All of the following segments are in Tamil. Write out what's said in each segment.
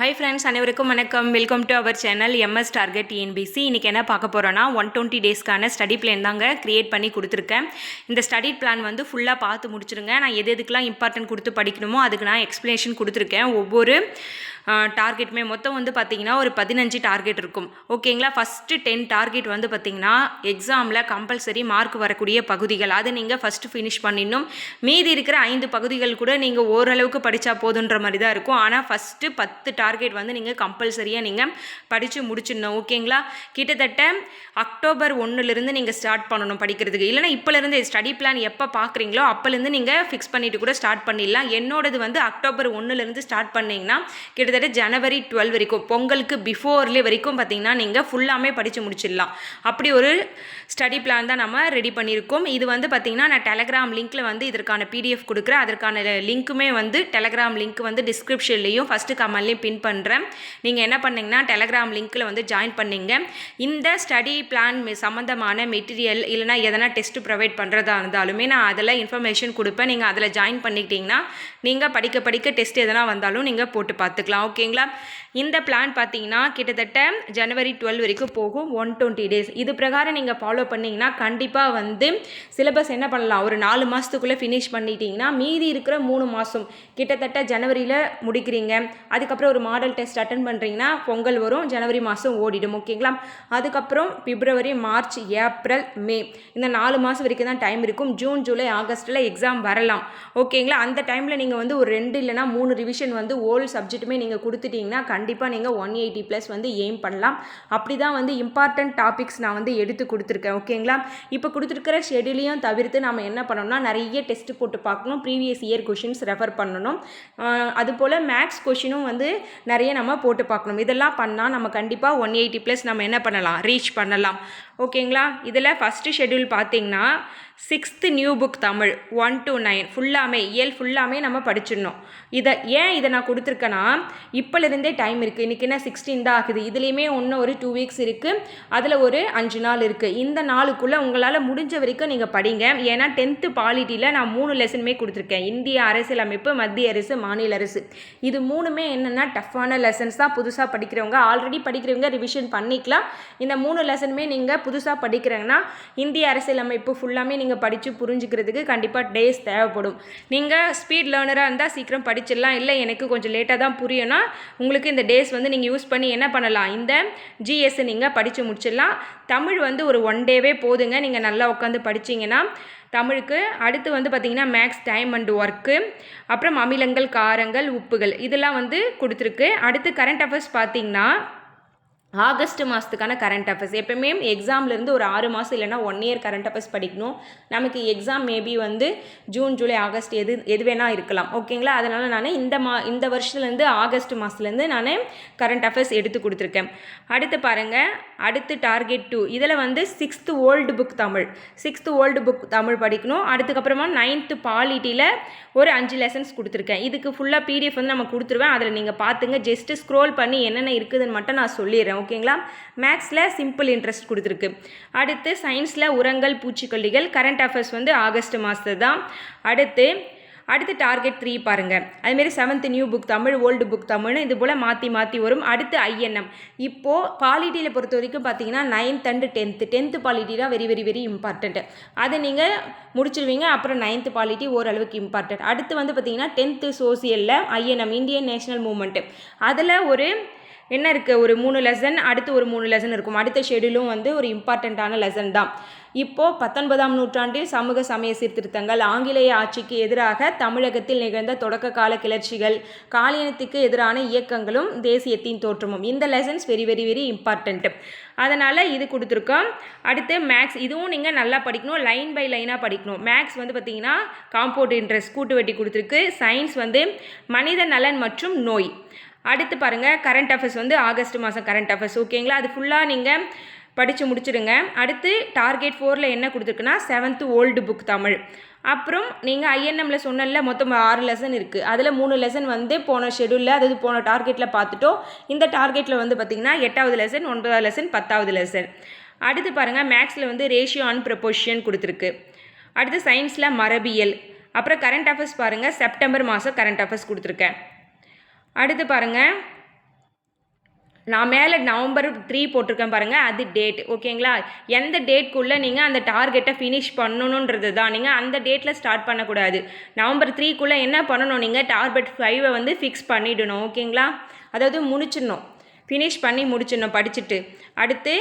ஹை ஃப்ரெண்ட்ஸ் அனைவருக்கும் வணக்கம். Welcome to our channel M S target TNPSC இன்றைக்கி என்ன பார்க்க போகிறோன்னா ஒன் டுவெண்ட்டி டேஸ்க்கான ஸ்டடி பிளான் தாங்க க்ரியேட் பண்ணி கொடுத்துருக்கேன். இந்த ஸ்டடி பிளான் வந்து ஃபுல்லாக பார்த்து முடிச்சிருங்க. நான் எது எதுக்கெலாம் இம்பார்ட்டன்ட் கொடுத்து படிக்கணுமோ அதுக்கு நான் எக்ஸ்ப்ளனேஷன் கொடுத்துருக்கேன். ஒவ்வொரு டார்கெட்டுமே மொத்தம் வந்து பார்த்திங்கன்னா ஒரு பதினஞ்சு டார்கெட் இருக்கும். ஓகேங்களா ஃபஸ்ட்டு டென் டார்கெட் வந்து பார்த்திங்கன்னா எக்ஸாமில் கம்பல்சரி மார்க் வரக்கூடிய பகுதிகள். அதை நீங்கள் ஃபஸ்ட்டு ஃபினிஷ் பண்ணிடணும். மீதி இருக்கிற ஐந்து பகுதிகள் கூட நீங்கள் ஓரளவுக்கு படித்தா போதுன்ற மாதிரி தான் இருக்கும். ஆனால் ஃபஸ்ட்டு பத்து டார்கெட் வந்து நீங்கள் கம்பல்சரியாக நீங்கள் படித்து முடிச்சிடணும். ஓகேங்களா கிட்டத்தட்ட அக்டோபர் ஒன்றுலேருந்து நீங்கள் ஸ்டார்ட் பண்ணணும் படிக்கிறதுக்கு. இல்லைனா இப்போலேருந்து ஸ்டடி பிளான் எப்போ பார்க்குறீங்களோ அப்போலேருந்து நீங்கள் ஃபிக்ஸ் பண்ணிவிட்டு கூட ஸ்டார்ட் பண்ணிடலாம். என்னோடது வந்து அக்டோபர் ஒன்றுலேருந்து ஸ்டார்ட் பண்ணிங்கன்னா கிட்டத்தட்ட ஜனவரி டுவெல் வரைக்கும் பொங்கலுக்கு பிஃபோர்லே வரைக்கும் பார்த்தீங்கன்னா நீங்கள் ஃபுல்லாமே படித்து முடிச்சிடலாம். அப்படி ஒரு ஸ்டடி பிளான் தான் நம்ம ரெடி பண்ணியிருக்கோம். இது வந்து பார்த்திங்கன்னா நான் டெலகிராம் லிங்க்கில் வந்து இதற்கான பிடிஎஃப் கொடுக்குறேன். அதற்கான லிங்க்குமே வந்து டெலகிராம் லிங்க் வந்து டிஸ்கிரிப்ஷன்லேயும் ஃபஸ்ட்டு கமெண்ட்லேயும் பின் பண்ணுறேன் நீங்கள் என்ன பண்ணிங்கன்னா டெலகிராம் லிங்க்கில் வந்து ஜாயின் பண்ணிங்க. இந்த ஸ்டடி பிளான் சம்மந்தமான மெட்டீரியல் இல்லைனா எதனா டெஸ்ட்டு ப்ரொவைட் பண்ணுறதா இருந்தாலுமே நான் அதில் இன்ஃபர்மேஷன் கொடுப்பேன். நீங்கள் அதில் ஜாயின் பண்ணிக்கிட்டிங்கன்னா நீங்கள் படிக்க படிக்க டெஸ்ட் எதனா வந்தாலும் நீங்கள் போட்டு பார்த்துக்கலாம். ஓகேங்களா? இந்த பிளான் பார்த்தீங்கன்னா கிட்டத்தட்ட ஜனவரி டுவெல் வரைக்கும் போகும். ஒன் டுவெண்ட்டி டேஸ் இது பிரகாரம் நீங்கள் ஃபாலோ பண்ணிங்கன்னா கண்டிப்பாக வந்து சிலபஸ் என்ன பண்ணலாம்? ஒரு நாலு மாதத்துக்குள்ளே ஃபினிஷ் பண்ணிட்டீங்கன்னா மீதி இருக்கிற மூணு மாதம் கிட்டத்தட்ட ஜனவரியில் முடிக்கிறீங்க. அதுக்கப்புறம் ஒரு மாடல் டெஸ்ட் அட்டன் பண்ணுறீங்கன்னா பொங்கல் வரும். ஜனவரி மாதம் ஓடிடும். ஓகேங்களா? அதுக்கப்புறம் பிப்ரவரி மார்ச் ஏப்ரல் மே இந்த நாலு மாதம் வரைக்கும் தான் டைம் இருக்கும். ஜூன் ஜூலை ஆகஸ்ட்டில் எக்ஸாம் வரலாம். ஓகேங்களா? அந்த டைமில் நீங்கள் வந்து ஒரு ரெண்டு இல்லைனா மூணு ரிவிஷன் வந்து ஓல்டு சப்ஜெக்ட்டுமே நீங்கள் நீங்கள் கொடுத்துட்டிங்கன்னா கண்டிப்பாக நீங்கள் ஒன் எயிட்டி ப்ளஸ் வந்து எய்ம் பண்ணலாம். அப்படி தான் வந்து இம்பார்ட்டன்ட் டாபிக்ஸ் நான் வந்து எடுத்து கொடுத்துருக்கேன் ஓகேங்களா இப்போ கொடுத்துருக்கிற ஷெடியூலையும் தவிர்த்து நம்ம என்ன பண்ணணும்னா நிறைய டெஸ்ட் போட்டு பார்க்கணும் ப்ரீவியஸ் இயர் கொஷின்ஸ் ரெஃபர் பண்ணணும். அதுபோல் மேக்ஸ் கொஷினும் வந்து நிறைய நம்ம போட்டு பார்க்கணும். இதெல்லாம் பண்ணால் நம்ம கண்டிப்பாக ஒன் எயிட்டி ப்ளஸ் நம்ம என்ன பண்ணலாம்? ரீச் பண்ணலாம். ஓகேங்களா இதில் ஃபஸ்ட்டு ஷெடியூல் பார்த்தீங்கன்னா sixth new book Tamil one to nine ஃபுல்லாமே இயல் ஃபுல்லாமே நம்ம படிச்சிடணும். இதை ஏன் இதை நான் கொடுத்துருக்கேன்னா இப்போலேருந்தே டைம் இருக்குது இன்றைக்கி என்ன சிக்ஸ்டீன் தான் ஆகுது. இதுலேயுமே இன்னும் ஒரு டூ வீக்ஸ் இருக்குது அதில் ஒரு அஞ்சு நாள் இருக்குது இந்த நாளுக்குள்ளே உங்களால் முடிஞ்ச வரைக்கும் நீங்கள் படிங்க. ஏன்னா டென்த்து பாலிட்டியில் நான் மூணு லெசனுமே கொடுத்துருக்கேன். இந்திய அரசியலமைப்பு மத்திய அரசு மாநில அரசு. இது மூணுமே என்னென்னா டஃப்பான லெசன்ஸ் தான் புதுசாக படிக்கிறவங்க. ஆல்ரெடி படிக்கிறவங்க ரிவிஷன் பண்ணிக்கலாம். இந்த மூணு லெசனுமே நீங்கள் புதுசாக படிக்கிறீங்கன்னா இந்திய அரசியலமைப்பு ஃபுல்லாமே நீங்கள் படித்து புரிஞ்சுக்கிறதுக்கு கண்டிப்பாக டேஸ் தேவைப்படும். நீங்கள் ஸ்பீட் லேர்னராக இருந்தால் சீக்கிரம் படிச்சிடலாம். இல்லை எனக்கு கொஞ்சம் லேட்டாக தான் புரியும்னா உங்களுக்கு இந்த டேஸ் வந்து நீங்கள் யூஸ் பண்ணி என்ன பண்ணலாம்? இந்த ஜிஎஸ்ஸை நீங்கள் படித்து முடிச்சிடலாம். தமிழ் வந்து ஒரு ஒன் டேவே போதுங்க. நீங்கள் நல்லா உட்காந்து படிச்சிங்கன்னா தமிழுக்கு அடுத்து வந்து பார்த்திங்கன்னா மேக்ஸ் டைம் அண்ட் ஒர்க்கு அப்புறம் அமிலங்கள் காரங்கள் உப்புகள் இதெல்லாம் வந்து கொடுத்துருக்கு. அடுத்து கரண்ட் அஃபேர்ஸ் பார்த்திங்கன்னா ஆகஸ்ட் மாதத்துக்கான கரண்ட் அஃபேர்ஸ் எப்பவுமே எக்ஸாம்லேருந்து ஒரு ஆறு மாதம் இல்லைனா ஒன் இயர் கரண்ட் அஃபேர்ஸ் படிக்கணும். நமக்கு எக்ஸாம் மேபி வந்து ஜூன் ஜூலை ஆகஸ்ட் எது எது வேணால் இருக்கலாம். ஓகேங்களா அதனால் நான் இந்த மா இந்த வருஷத்துலேருந்து ஆகஸ்ட் மாதத்துலேருந்து நான் கரண்ட் அஃபேர்ஸ் எடுத்து கொடுத்துருக்கேன். அடுத்து பாருங்கள் அடுத்து டார்கெட் டூ இதில் வந்து sixth old book Tamil. Sixth old book Tamil படிக்கணும். அதுக்கப்புறமா நைன்த்து பாலிட்டியில் ஒரு அஞ்சு லெசன்ஸ் கொடுத்துருக்கேன். இதுக்கு ஃபுல்லாக பிடிஎஃப் வந்து நம்ம கொடுத்துருவேன். அதில் நீங்கள் பார்த்துங்க. ஜஸ்ட்டு ஸ்க்ரோல் பண்ணி என்னென்ன இருக்குதுன்னு மட்டும் நான் சொல்லிடுறேன். ஓகேங்களா? மேக்ஸில் சிம்பிள் இன்ட்ரெஸ்ட் கொடுத்துருக்கு. அடுத்து சயின்ஸில் உரங்கள் பூச்சிக்கொல்லிகள் கரண்ட் அஃபேர்ஸ் வந்து ஆகஸ்ட் மாதத்து தான் அடுத்து அடுத்து டார்கெட் த்ரீ பாருங்கள் அதுமாரி seventh new book Tamil old book தமிழ்னு இது போல் மாற்றி மாற்றி வரும். அடுத்து ஐஎன்எம். இப்போது பாலிட்டியில் பொறுத்த வரைக்கும் பார்த்தீங்கன்னா ninth and tenth tenth polity தான் வெரி வெரி வெரி இம்பார்ட்டண்ட்டு அதை நீங்கள் முடிச்சிருவீங்க. அப்புறம் நைன்த்து பாலிட்டி ஓரளவுக்கு இம்பார்ட்டன்ட் அடுத்து வந்து பார்த்தீங்கன்னா tenth சோசியலில் I N M Indian national movement அதில் ஒரு என்ன இருக்குது ஒரு மூணு லெசன் அடுத்து ஒரு மூணு லெசன் இருக்கும். அடுத்த ஷெடியூலும் வந்து ஒரு இம்பார்ட்டண்ட்டான லெசன் தான். இப்போது பத்தொன்பதாம் நூற்றாண்டில் சமூக சமய சீர்திருத்தங்கள் ஆங்கிலேய ஆட்சிக்கு எதிராக தமிழகத்தில் நிகழ்ந்த தொடக்க கால கிளர்ச்சிகள் காலினத்துக்கு எதிரான இயக்கங்களும் தேசியத்தின் தோற்றமும். இந்த lessons very very very important அதனால் இது கொடுத்துருக்கோம். அடுத்து மேக்ஸ் இதுவும் நீங்கள் நல்லா படிக்கணும். லைன் பை லைனாக படிக்கணும். மேக்ஸ் வந்து பார்த்திங்கன்னா காம்பவுண்ட் இன்ட்ரெஸ்ட் கூட்டு வெட்டி கொடுத்துருக்கு. சயின்ஸ் வந்து மனித நலன் மற்றும் நோய். அடுத்து பாருங்கள் கரண்ட் அஃபேர்ஸ் வந்து ஆகஸ்ட் மாதம் கரண்ட் அஃபேர்ஸ் ஓகேங்களா அது ஃபுல்லாக நீங்கள் படித்து முடிச்சிடுங்க. அடுத்து டார்கெட் ஃபோரில் என்ன கொடுத்துருக்குன்னா செவன்த்து ஓல்டு புக் தமிழ். அப்புறம் நீங்கள் ஐஎன்எம்மில் சொன்னல மொத்தம் ஆறு லெசன் இருக்குது அதில் மூணு லெசன் வந்து போன ஷெடியூலில் அதாவது போன டார்கெட்டில் பார்த்துட்டோம். இந்த டார்கெட்டில் வந்து பார்த்திங்கன்னா எட்டாவது லெசன் ஒன்பதாவது லெசன் பத்தாவது லெசன் அடுத்து பாருங்கள் மேக்ஸில் வந்து ரேஷியோ அண்ட் ப்ரொபோஷன் கொடுத்துருக்கு. அடுத்து சயின்ஸில் மரபியல். அப்புறம் கரண்ட் அஃபேர்ஸ் பாருங்கள் செப்டம்பர் மாதம் கரண்ட் அஃபேர்ஸ் கொடுத்துருக்கேன். அடுத்து பாருங்கள் நான் மேலே நவம்பர் த்ரீ போட்டிருக்கேன் பாருங்கள் அது டேட் ஓகேங்களா எந்த டேட்குள்ளே நீங்கள் அந்த டார்கெட்டை ஃபினிஷ் பண்ணணுன்றது தான். நீங்கள் அந்த டேட்டில் ஸ்டார்ட் பண்ணக்கூடாது. நவம்பர் த்ரீக்குள்ளே என்ன பண்ணணும்? நீங்கள் டார்கெட் ஃபைவை வந்து ஃபிக்ஸ் பண்ணிடணும். ஓகேங்களா அதாவது முடிச்சிடணும். ஃபினிஷ் பண்ணி முடிச்சிடணும் படிச்சுட்டு. அடுத்து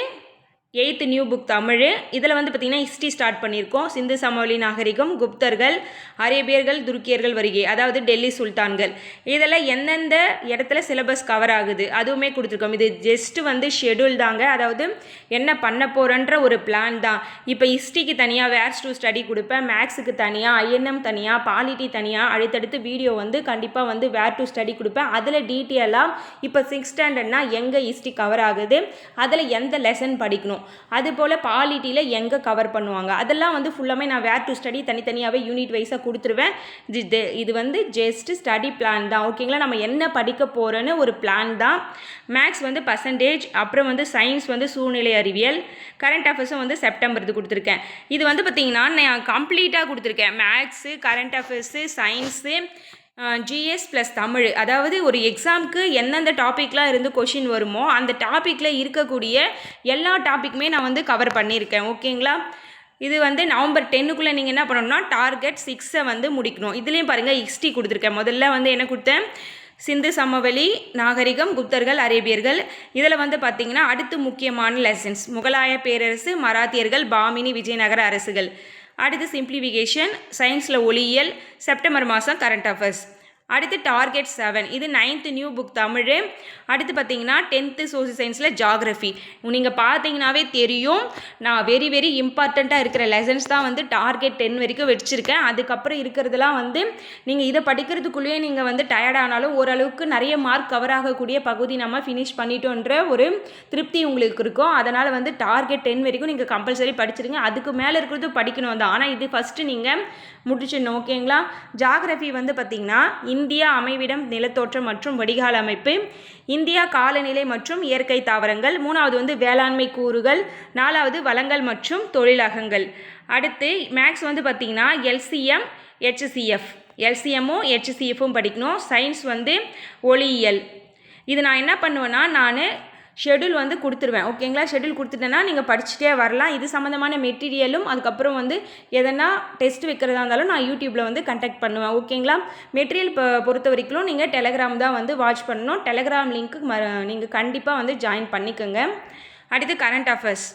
எயித்து நியூ புக் தமிழ். இதில் வந்து பார்த்திங்கன்னா ஹிஸ்ட்ரி ஸ்டார்ட் பண்ணியிருக்கோம். சிந்து சமவெளி நாகரிகம் குப்தர்கள் அரேபியர்கள் துருக்கியர்கள் வருகை அதாவது டெல்லி சுல்தான்கள். இதெல்லாம் எந்தெந்த இடத்துல சிலபஸ் கவர் ஆகுது அதுவுமே கொடுத்துருக்கோம். இது ஜஸ்ட்டு வந்து ஷெடியூல் தாங்க. அதாவது என்ன பண்ண போகிறன்ற ஒரு பிளான் தான். இப்போ ஹிஸ்ட்ரிக்கு தனியாக வேர்ஸ் டூ ஸ்டடி கொடுப்பேன். மேக்ஸுக்கு தனியாக ஐஎன்எம் தனியாக பாலிட்டி தனியாக அடுத்தடுத்து வீடியோ வந்து கண்டிப்பாக வந்து வேர் டு ஸ்டடி கொடுப்பேன். அதில் டீட்டெயிலாக இப்போ சிக்ஸ் ஸ்டாண்டர்ட்னால் எங்கே ஹிஸ்ட்ரி கவர் ஆகுது அதில் எந்த லெசன் படிக்கணும்? அதுபோல் பாலிட்டியில் எங்கே கவர் பண்ணுவாங்க? அதெல்லாம் வந்து ஃபுல்லாமே நான் வேர் டு ஸ்டடி தனித்தனியாகவே யூனிட் வைஸாக கொடுத்துருவேன். இது இது- இது வந்து ஜஸ்ட் ஸ்டடி பிளான் தான். ஓகேங்களா நம்ம என்ன படிக்க போகிறோன்னு ஒரு பிளான் தான். மேக்ஸ் வந்து பர்சன்டேஜ் அப்புறம் வந்து சயின்ஸ் வந்து சூழ்நிலை அறிவியல். கரண்ட் அஃபேர்ஸும் வந்து செப்டம்பர் இது கொடுத்துருக்கேன். இது வந்து பார்த்திங்கன்னா நான் கம்ப்ளீட்டாக கொடுத்துருக்கேன். Maths current affairs science G S plus Tamil. அதாவது ஒரு எக்ஸாமுக்கு எந்தெந்த டாப்பிக்லாம் இருந்து கொஷின் வருமோ அந்த டாப்பிக்கில் இருக்கக்கூடிய எல்லா டாப்பிக்குமே நான் வந்து கவர் பண்ணியிருக்கேன். ஓகேங்களா இது வந்து நவம்பர் டென்னுக்குள்ளே நீங்கள் என்ன பண்ணணும்னா டார்கெட் சிக்ஸை வந்து முடிக்கணும். இதுலேயும் பாருங்கள் ஹிஸ்ட்ரி கொடுத்துருக்கேன். முதல்ல வந்து என்ன கொடுத்தேன்? சிந்து சமவெளி நாகரிகம் குப்தர்கள் அரேபியர்கள். இதில் வந்து பார்த்திங்கன்னா அடுத்து முக்கியமான லெசன்ஸ் முகலாய பேரரசு மராத்தியர்கள் பாமினி விஜயநகர அரசுகள். அடுத்து சிம்பிளிஃபிகேஷன் சயின்ஸில் ஒளியியல் செப்டம்பர் மாதம் கரண்ட் அஃபேர்ஸ் அடுத்து டார்கெட் செவன். இது நைன்த்து நியூ புக் தமிழ். அடுத்து பார்த்தீங்கன்னா டென்த்து சோசியல் சயின்ஸில் ஜாகிரஃபி நீங்கள் பார்த்தீங்கன்னாவே தெரியும். நான் வெரி வெரி இம்பார்ட்டண்ட்டாக இருக்கிற லெசன்ஸ் தான் வந்து டார்கெட் டென் வரைக்கும் வச்சுருக்கேன். அதுக்கப்புறம் இருக்கிறதெல்லாம் வந்து நீங்கள் இதை படிக்கிறதுக்குள்ளேயே நீங்கள் வந்து டயர்ட் ஆனாலும் ஓரளவுக்கு நிறைய மார்க் கவர் ஆகக்கூடிய பகுதி நம்ம ஃபினிஷ் பண்ணிட்டோன்ற ஒரு திருப்தி உங்களுக்கு இருக்கும். அதனால் வந்து டார்கெட் டென் வரைக்கும் நீங்கள் கம்பல்சரி படிச்சிருங்க. அதுக்கு மேலே இருக்கிறது படிக்கணும் தான். ஆனால் இது ஃபஸ்ட்டு நீங்கள் முடிச்சிடணும் ஓகேங்களா ஜாகிரஃபி வந்து பார்த்திங்கன்னா இந்தியா அமைவிடம் நிலத்தோற்றம் மற்றும் வடிகால் அமைப்பு இந்தியா காலநிலை மற்றும் இயற்கை தாவரங்கள் மூணாவது வந்து வேளாண்மை கூறுகள் நாலாவது வளங்கள் மற்றும் தொழிலகங்கள். அடுத்து மேக்ஸ் வந்து பார்த்திங்கன்னா எல்சிஎம் ஹெச்சிஎஃப் எல்சிஎம்மும் ஹெச்சிஎஃப்பும் படிக்கணும். சயின்ஸ் வந்து ஒளியியல். இது நான் என்ன பண்ணுவேன்னா நான் ஷெட்யூல் வந்து கொடுத்துருவேன். ஓகேங்களா ஷெட்யூல் கொடுத்துட்டேன்னா நீங்கள் படிச்சுட்டே வரலாம். இது சம்மந்தமான மெட்டீரியலும் அதுக்கப்புறம் வந்து எதனா டெஸ்ட் வைக்கிறதா இருந்தாலும் நான் யூடியூப்பில் வந்து கண்டக்ட் பண்ணுவேன். ஓகேங்களா மெட்டீரியல் இப்போ பொறுத்த வரைக்கும் நீங்கள் டெலகிராம் தான் வந்து வாட்ச் பண்ணணும். டெலகிராம் லிங்க்கு ம நீங்கள் கண்டிப்பாக வந்து ஜாயின் பண்ணிக்கோங்க. அடுத்து கரண்ட் அஃபேர்ஸ்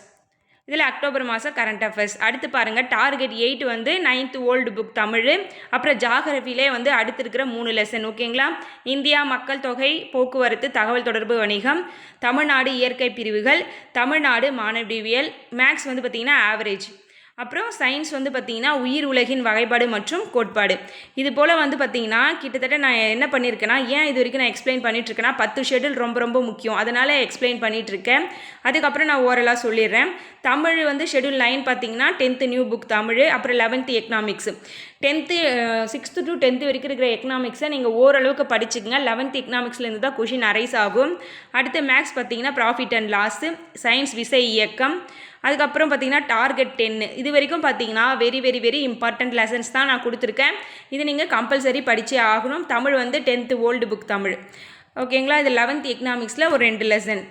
இதில் அக்டோபர் மாதம் கரண்ட் அஃபேர்ஸ் அடுத்து பாருங்கள் டார்கெட் எயிட் வந்து நைன்த்து ஓல்டு புக் தமிழ். அப்புறம் ஜாகிரபிலே வந்து அடுத்து இருக்கிற மூணு லெசன் ஓகேங்களா இந்தியா மக்கள் தொகை போக்குவரத்து தகவல் தொடர்பு வணிகம் தமிழ்நாடு இயற்கை பிரிவுகள் தமிழ்நாடு மாணவியல் மேக்ஸ் வந்து பார்த்திங்கன்னா ஆவரேஜ் அப்புறம் சயின்ஸ் வந்து பார்த்திங்கன்னா உயிர் உலகின் வகைப்பாடு மற்றும் கோட்பாடு. இது போல் வந்து பார்த்திங்கன்னா கிட்டத்தட்ட நான் என்ன பண்ணியிருக்கேன்னா ஏன் இது வரைக்கும் நான் எக்ஸ்பிளைன் பண்ணிகிட்ருக்கேன்னா பத்து ஷெடியூல் ரொம்ப ரொம்ப முக்கியம். அதனால் எக்ஸ்பிளைன் பண்ணிகிட்ருக்கேன் அதுக்கப்புறம் நான் ஓரலாக சொல்லிடுறேன். தமிழ் வந்து ஷெடியூல் நைன் பார்த்தீங்கன்னா டென்த்து நியூ புக் தமிழ் அப்புறம் eleventh economics tenth sixth to tenth வரைக்கும் இருக்கிற எக்கனாமிக்ஸை நீங்கள் ஓரளவுக்கு படிச்சுக்கங்க. லெவன்த் எக்கனாமிக்ஸ்லேருந்து தான் கொஷின் அரைஸ் ஆகும். அடுத்து மேக்ஸ் பார்த்தீங்கன்னா ப்ராஃபிட் அண்ட் லாஸு சயின்ஸ் விசை இயக்கம் அதுக்கப்புறம் பார்த்தீங்கன்னா டார்கெட் டென்னு. இது வரைக்கும் பார்த்தீங்கன்னா very very very important lessons தான் நான் கொடுத்துருக்கேன். இது நீங்கள் கம்பல்சரி படித்தே ஆகணும். தமிழ் வந்து டென்த்து ஓல்டு புக் தமிழ். ஓகேங்களா இது லெவன்த் எக்கனாமிக்ஸில் ஒரு ரெண்டு லெசன்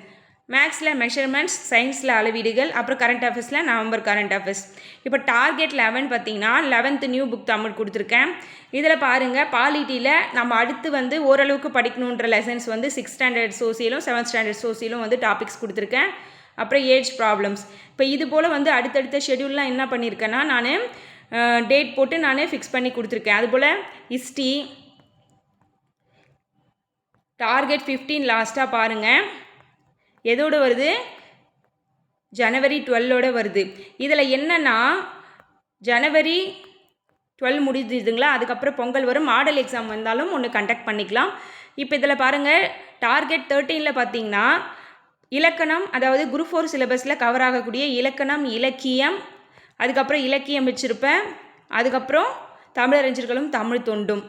மேக்ஸில் மெஷர்மெண்ட்ஸ் சயின்ஸில் அளவீடுகள் அப்புறம் கரண்ட் அஃபேர்ஸில் நவம்பர் கரண்ட் அஃபேர்ஸ் இப்போ டார்கெட் லெவன் பார்த்தீங்கன்னா லெவன்த்து நியூ புக் தமிழ் கொடுத்துருக்கேன். இதில் பாருங்கள் பாலிட்டியில் நம்ம அடுத்து வந்து ஓரளவுக்கு படிக்கணுன்ற லெசன்ஸ் வந்து சிக்ஸ் ஸ்டாண்டர்ட் சோசியலும் செவன்த் ஸ்டாண்டர்ட் சோசியலும் வந்து டாபிக்ஸ் கொடுத்துருக்கேன். அப்புறம் ஏஜ் ப்ராப்ளம்ஸ். இப்போ இது போல் வந்து அடுத்தடுத்த ஷெடியூல்லாம் என்ன பண்ணியிருக்கேன்னா நான் டேட் போட்டு நானே ஃபிக்ஸ் பண்ணி கொடுத்துருக்கேன். அதுபோல் ஹிஸ்ட்ரி டார்கெட் ஃபிஃப்டீன் லாஸ்ட்டாக பாருங்கள் எதோடு வருது? ஜனவரி டுவெல்லோட வருது. இதில் என்னென்னா ஜனவரி டுவெல் முடிஞ்சுதுங்களா? அதுக்கப்புறம் பொங்கல் வரும். மாடல் எக்ஸாம் வந்தாலும் ஒன்று கண்டக்ட் பண்ணிக்கலாம். இப்போ இதில் பாருங்கள் டார்கெட் தேர்ட்டீனில் பார்த்தீங்கன்னா இலக்கணம் அதாவது குரூப் ஃபோர் சிலபஸில் கவர் ஆகக்கூடிய இலக்கணம் இலக்கியம் அதுக்கப்புறம் இலக்கியம் வச்சுருப்பேன். அதுக்கப்புறம் தமிழறிஞர்களும் தமிழ் தொண்டும்.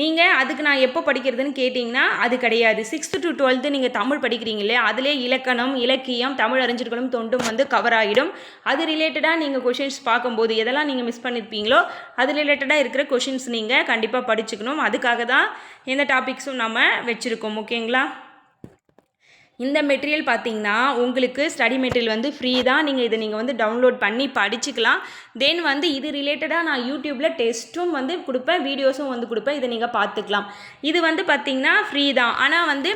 நீங்கள் அதுக்கு நான் எப்போ படிக்கிறதுன்னு கேட்டிங்கன்னா அது கிடையாது. சிக்ஸ்த்து டு டுவெல்த்து நீங்கள் தமிழ் படிக்கிறீங்க இல்லையா? அதிலே இலக்கணம் இலக்கியம் தமிழ் அறிஞர்களும் தொண்டும் வந்து கவர் ஆகிடும். அது ரிலேட்டடாக நீங்கள் கொஷின்ஸ் பார்க்கும்போது எதெல்லாம் நீங்கள் மிஸ் பண்ணியிருப்பீங்களோ அது ரிலேட்டடாக இருக்கிற கொஷின்ஸ் நீங்கள் கண்டிப்பாக படிச்சுக்கணும். அதுக்காக தான் எந்த டாபிக்ஸும் நம்ம வச்சுருக்கோம். ஓகேங்களா இந்த மெட்டீரியல் பார்த்தீங்கன்னா உங்களுக்கு ஸ்டடி மெட்டீரியல் வந்து ஃப்ரீ தான். நீங்கள் இதை நீங்கள் வந்து டவுன்லோட் பண்ணி படிச்சுக்கலாம். தென் வந்து இது ரிலேட்டடாக நான் யூடியூப்பில் டெஸ்ட்டும் வந்து கொடுப்பேன் வீடியோஸும் வந்து கொடுப்பேன். இதை நீங்கள் பார்த்துக்கலாம். இது வந்து பார்த்திங்கன்னா ஃப்ரீ தான். ஆனால் வந்து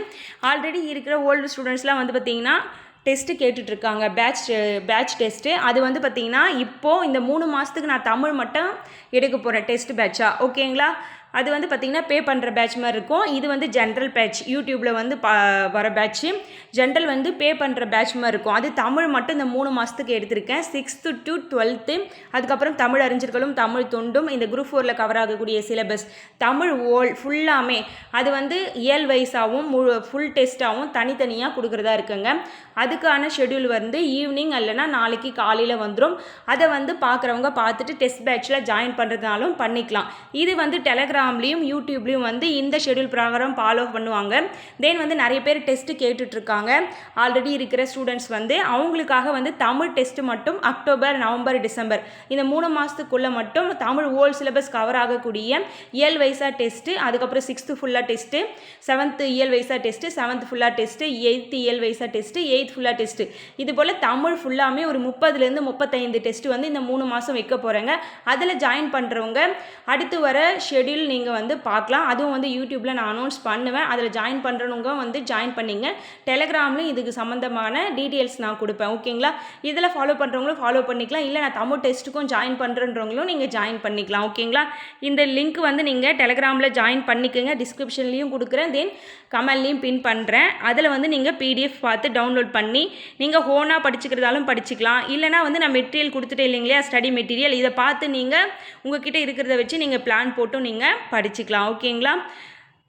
ஆல்ரெடி இருக்கிற ஓல்டு ஸ்டூடெண்ட்ஸ்லாம் வந்து பார்த்திங்கன்னா டெஸ்ட்டு கேட்டுட்ருக்காங்க. பேட்ச் பேட்ச் டெஸ்ட்டு அது வந்து பார்த்திங்கன்னா இப்போது இந்த மூணு மாதத்துக்கு நான் தமிழ் மட்டும் எடுக்க போகிறேன் டெஸ்ட் பேட்சாக ஓகேங்களா அது வந்து பார்த்திங்கன்னா பே பண்ணுற பேட்ச் மாதிரி இருக்கும். இது வந்து ஜென்ரல் பேட்ச் யூடியூப்பில் வந்து பா வர பேட்ச்சு ஜென்ரல் வந்து பே பண்ணுற பேட்ச் மாதிரி இருக்கும். அது தமிழ் மட்டும் இந்த மூணு மாதத்துக்கு எடுத்திருக்கேன். சிக்ஸ்த்து டு டுவெல்த்து அதுக்கப்புறம் தமிழ் அறிஞர்களும் தமிழ் தொண்டும் இந்த குரூப் ஃபோரில் கவர் ஆகக்கூடிய சிலபஸ் தமிழ் ஓல் ஃபுல்லாமே அது வந்து இயல் வைஸாகவும் முழு ஃபுல் டெஸ்ட்டாகவும் தனித்தனியாக கொடுக்குறதா இருக்குங்க. அதுக்கான ஷெட்யூல் வந்து ஈவினிங் இல்லைனா நாளைக்கு காலையில் வந்துடும் அதை வந்து பார்க்குறவங்க பார்த்துட்டு டெஸ்ட் பேட்சில் ஜாயின் பண்ணுறதுனாலும் பண்ணிக்கலாம். இது வந்து இன்ஸ்டாகிராம்லேயும் யூடியூப்லேயும் வந்து இந்த ஷெட்யூல் பிரகாரம் ஃபாலோ பண்ணுவாங்க. தென் வந்து நிறைய பேர் டெஸ்ட்டு கேட்டுட்ருக்காங்க. ஆல்ரெடி இருக்கிற ஸ்டூடெண்ட்ஸ் வந்து அவங்களுக்காக வந்து தமிழ் டெஸ்ட்டு மட்டும் அக்டோபர் நவம்பர் டிசம்பர் இந்த மூணு மாதத்துக்குள்ளே மட்டும் தமிழ் ஓல்ட் சிலபஸ் கவர் ஆகக்கூடிய இயல் வைஸாக டெஸ்ட்டு அதுக்கப்புறம் சிக்ஸ்த்து ஃபுல்லாக டெஸ்ட்டு செவன்த்து இயல் வைஸாக டெஸ்ட்டு செவன்த் ஃபுல்லாக டெஸ்ட்டு எயித்து இயல் வைஸாக டெஸ்ட்டு எயித் ஃபுல்லாக டெஸ்ட்டு இது போல் தமிழ் ஃபுல்லாமே ஒரு முப்பதுலேருந்து முப்பத்தைந்து டெஸ்ட்டு வந்து இந்த மூணு மாதம் வைக்க போகிறாங்க அதில் ஜாயின் பண்ணுறவங்க அடுத்து வர ஷெட்யூல் நீங்கள் வந்து பார்க்கலாம். அதுவும் வந்து யூடியூப்பில் நான் அனௌன்ஸ் பண்ணுவேன். அதில் ஜாயின் பண்ணுறவங்க வந்து ஜாயின் பண்ணிங்க. டெலகிராம்லையும் இதுக்கு சம்மந்தமான டீட்டெயில்ஸ் நான் கொடுப்பேன். ஓகேங்களா இதில் ஃபாலோ பண்ணுறவங்களும் ஃபாலோ பண்ணிக்கலாம். இல்லை நான் தமிழ் டெஸ்ட்டுக்கும் ஜாயின் பண்ணுறன்றவங்களும் நீங்கள் ஜாயின் பண்ணிக்கலாம். ஓகேங்களா இந்த லிங்க் வந்து நீங்கள் டெலகிராமில் ஜாயின் பண்ணிக்கோங்க. டிஸ்கிரிப்ஷன்லேயும் கொடுக்குறேன். தென் கமெண்ட்லேயும் பின் பண்ணுறேன் அதில் வந்து நீங்கள் பிடிஎஃப் பார்த்து டவுன்லோட் பண்ணி நீங்கள் ஹோனாக படிச்சுக்கிறதாலும் படிச்சுக்கலாம். இல்லைனா வந்து நான் மெட்டீரியல் கொடுத்துட்டே இல்லைங்களா ஸ்டடி மெட்டீரியல் இதை பார்த்து நீங்கள் உங்ககிட்ட இருக்கிறத வச்சு நீங்கள் பிளான் போட்டும் நீங்கள் படிச்சுக்கலாம் ஓகேங்களா?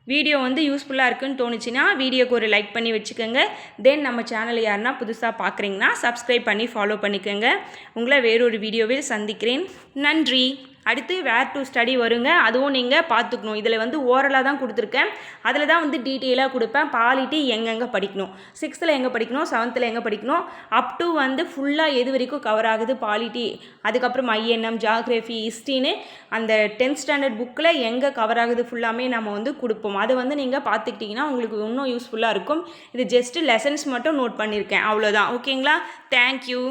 வீடியோ வந்து யூஸ்ஃபுல்லாக இருக்குன்னு தோணுச்சுன்னா வீடியோக்கு ஒரு லைக் பண்ணி வச்சுக்கோங்க. தென் நம்ம சேனல் யாருன்னா புதுசாக பார்க்குறீங்கன்னா சப்ஸ்கிரைப் பண்ணி ஃபாலோ பண்ணிக்கோங்க. உங்களை வேறொரு வீடியோவில் சந்திக்கிறேன். நன்றி. அடுத்து வேர் டு ஸ்டடி வருங்க. அதுவும் நீங்கள் பார்த்துக்கணும். இதில் வந்து ஓரலாக தான் கொடுத்துருக்கேன். அதில் தான் வந்து டீட்டெயிலாக கொடுப்பேன். பாலிட்டி எங்கெங்கே படிக்கணும்? சிக்ஸ்த்தில் எங்கே படிக்கணும்? செவன்த்தில் எங்கே படிக்கணும்? அப் டு வந்து ஃபுல்லாக எது வரைக்கும் கவர் ஆகுது? பாலிட்டி அதுக்கப்புறம் ஐஎன்எம் ஜாகிரஃபி ஹிஸ்ட்ரின்னு அந்த டென்த் ஸ்டாண்டர்ட் புக்கில் எங்கே கவர் ஆகுது ஃபுல்லாமே நம்ம வந்து கொடுப்போம். அதை வந்து நீங்கள் பார்த்துக்கிட்டிங்கன்னா உங்களுக்கு இன்னும் யூஸ்ஃபுல்லாக இருக்கும். இது ஜஸ்ட்டு லெசன்ஸ் மட்டும் நோட் பண்ணியிருக்கேன் அவ்வளோதான் ஓகேங்களா தேங்க்யூ